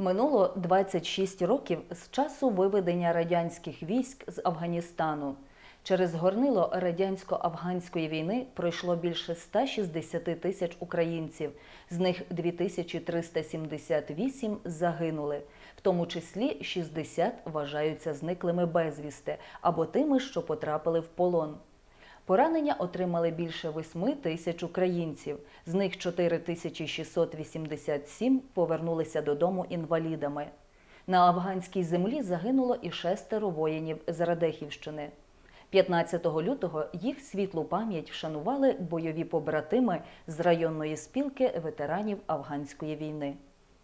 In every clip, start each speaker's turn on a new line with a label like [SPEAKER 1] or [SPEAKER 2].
[SPEAKER 1] Минуло 26 років з часу виведення радянських військ з Афганістану. Через горнило радянсько-афганської війни пройшло більше 160 тисяч українців, з них 2378 загинули, в тому числі 60 вважаються зниклими безвісти або тими, що потрапили в полон. Поранення отримали більше 8 тисяч українців. З них 4687 повернулися додому інвалідами. На афганській землі загинуло і шестеро воїнів з Радехівщини. 15 лютого їх світлу пам'ять вшанували бойові побратими з районної спілки ветеранів афганської війни.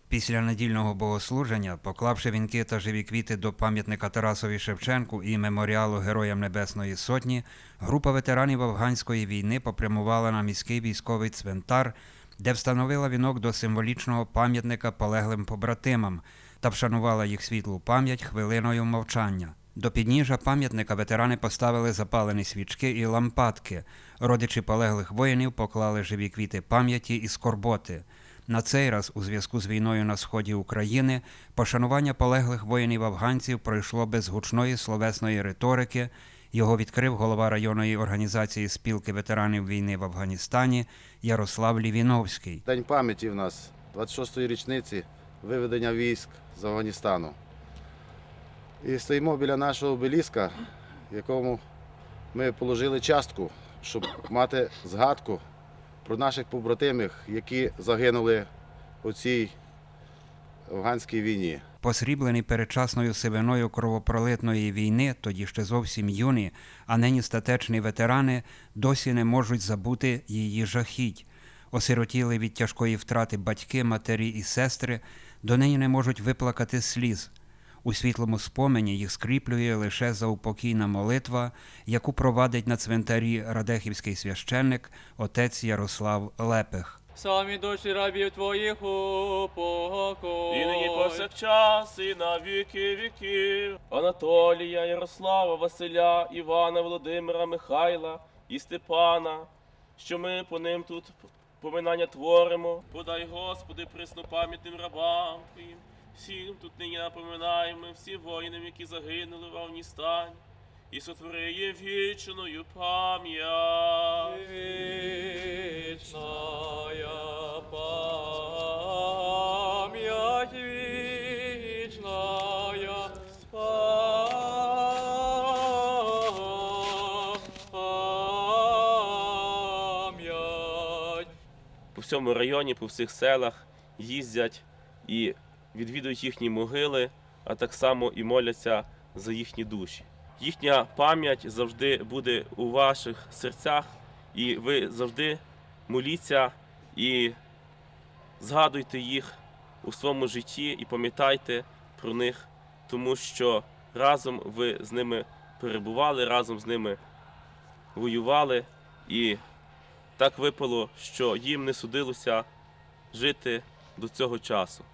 [SPEAKER 2] Після недільного богослуження, поклавши вінки та живі квіти до пам'ятника Тарасові Шевченку і меморіалу Героям Небесної Сотні, група ветеранів афганської війни попрямувала на міський військовий цвинтар, де встановила вінок до символічного пам'ятника полеглим побратимам та вшанувала їх світлу пам'ять хвилиною мовчання. До підніжжя пам'ятника ветерани поставили запалені свічки і лампадки. Родичі полеглих воїнів поклали живі квіти пам'яті і скорботи. На цей раз, у зв'язку з війною на сході України, пошанування полеглих воїнів афганців пройшло без гучної словесної риторики. Його відкрив голова районної організації спілки ветеранів війни в Афганістані Ярослав Лівіновський.
[SPEAKER 3] День пам'яті в нас 26-ї річниці виведення військ з Афганістану. І стоїмо біля нашого обеліска, якому ми положили частку, щоб мати згадку про наших побратимів, які загинули у цій афганській війні.
[SPEAKER 2] Посріблений передчасною сивиною кровопролитної війни, тоді ще зовсім юні, а нині статечні ветерани досі не можуть забути її жахіть. Осиротіли від тяжкої втрати батьки, матері і сестри, донині не можуть виплакати сліз. У світлому спомені їх скріплює лише заупокійна молитва, яку провадить на цвинтарі радехівський священник отець Ярослав Лепех.
[SPEAKER 4] Самі душі рабів твоїх упокой.
[SPEAKER 5] І нині повсякчас, і на віки віків. Анатолія, Ярослава, Василя, Івана, Володимира, Михайла і Степана, що ми по ним тут поминання творимо. Подай, Господи, присну пам'ятним рабам Твоїм. Всім тут нині напоминаємо, всі воїнам, які загинули в Афганістані, і сотвори є вічною пам'ять.
[SPEAKER 4] Вічная пам'ять, вічная пам'ять.
[SPEAKER 5] по всьому районі, по всіх селах їздять і відвідують їхні могили, а так само і моляться за їхні душі. Їхня пам'ять завжди буде у ваших серцях, і ви завжди моліться і згадуйте їх у своєму житті і пам'ятайте про них, тому що разом ви з ними перебували, разом з ними воювали і так випало, що їм не судилося жити до цього часу.